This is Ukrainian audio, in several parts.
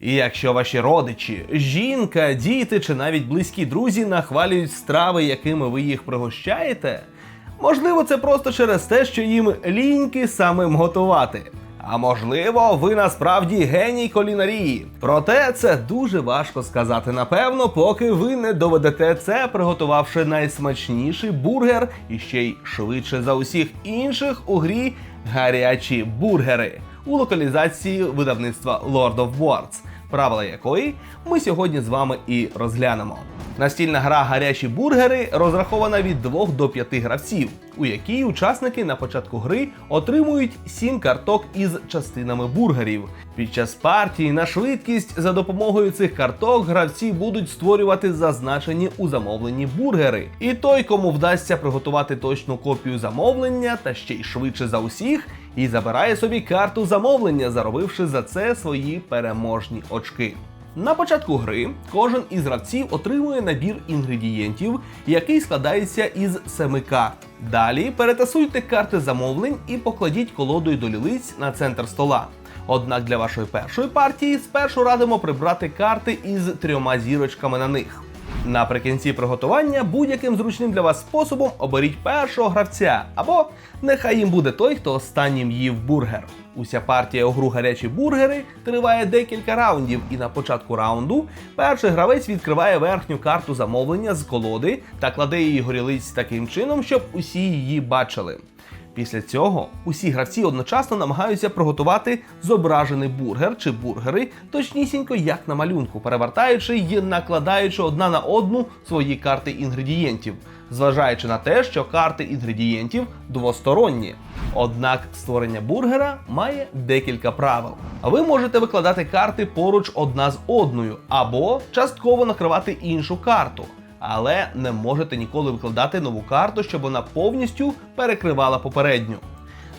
І якщо ваші родичі, жінка, діти чи навіть близькі друзі нахвалюють страви, якими ви їх пригощаєте, можливо, це просто через те, що їм ліньки самим готувати. А можливо, ви насправді геній кулінарії. Проте це дуже важко сказати напевно, поки ви не доведете це, приготувавши найсмачніший бургер і ще й швидше за усіх інших у грі гарячі бургери у локалізації видавництва Lord of Words, правила якої ми сьогодні з вами і розглянемо. Настільна гра гарячі бургери розрахована від 2 до 5 гравців, у якій учасники на початку гри отримують 7 карток із частинами бургерів. Під час партії на швидкість за допомогою цих карток гравці будуть створювати зазначені у замовленні бургери. І той, кому вдасться приготувати точну копію замовлення та ще й швидше за усіх, і забирає собі карту замовлення, заробивши за це свої переможні очки. На початку гри кожен із гравців отримує набір інгредієнтів, який складається із семи карт. Далі перетасуйте карти замовлень і покладіть колодою до лілиць на центр стола. Однак для вашої першої партії спершу радимо прибрати карти із трьома зірочками на них. Наприкінці приготування будь-яким зручним для вас способом оберіть першого гравця, або нехай їм буде той, хто останнім їв бургер. Уся партія у гру гарячі бургери триває декілька раундів, і на початку раунду перший гравець відкриває верхню карту замовлення з колоди та кладе її горілиць таким чином, щоб усі її бачили. Після цього усі гравці одночасно намагаються приготувати зображений бургер чи бургери, точнісінько як на малюнку, перевертаючи і накладаючи одна на одну свої карти інгредієнтів, зважаючи на те, що карти інгредієнтів двосторонні. Однак створення бургера має декілька правил. Ви можете викладати карти поруч одна з одною, або частково накривати іншу карту але не можете ніколи викладати нову карту, щоб вона повністю перекривала попередню.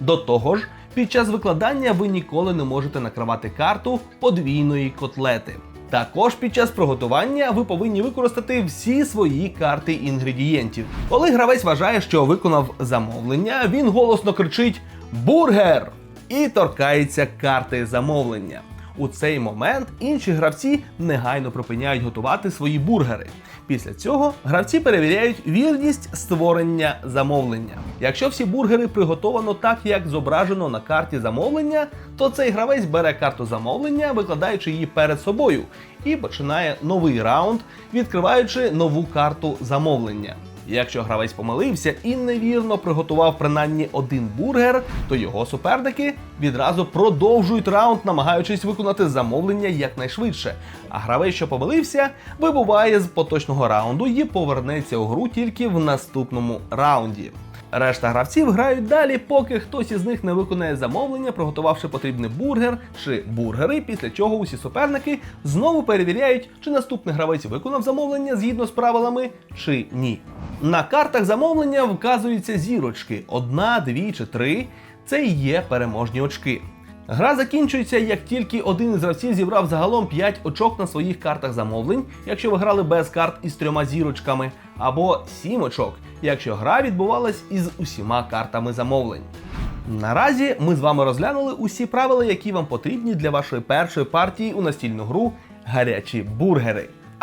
До того ж, під час викладання ви ніколи не можете накривати карту подвійної котлети. Також під час приготування ви повинні використати всі свої карти інгредієнтів. Коли гравець вважає, що виконав замовлення, він голосно кричить Бургер! і торкається карти замовлення. У цей момент інші гравці негайно припиняють готувати свої бургери. Після цього гравці перевіряють вірність створення замовлення. Якщо всі бургери приготовано так, як зображено на карті замовлення, то цей гравець бере карту замовлення, викладаючи її перед собою, і починає новий раунд, відкриваючи нову карту замовлення. Якщо гравець помилився і невірно приготував принаймні один бургер, то його суперники відразу продовжують раунд, намагаючись виконати замовлення якнайшвидше. А гравець, що помилився, вибуває з поточного раунду і повернеться у гру тільки в наступному раунді. Решта гравців грають далі, поки хтось із них не виконає замовлення, приготувавши потрібний бургер чи бургери, після чого усі суперники знову перевіряють, чи наступний гравець виконав замовлення згідно з правилами чи ні. На картах замовлення вказуються зірочки: одна, дві чи три. Це і є переможні очки. Гра закінчується, як тільки один із гравців зібрав загалом 5 очок на своїх картах замовлень, якщо ви грали без карт із трьома зірочками, або 7 очок, якщо гра відбувалась із усіма картами замовлень. Наразі ми з вами розглянули усі правила, які вам потрібні для вашої першої партії у настільну гру гарячі бургери.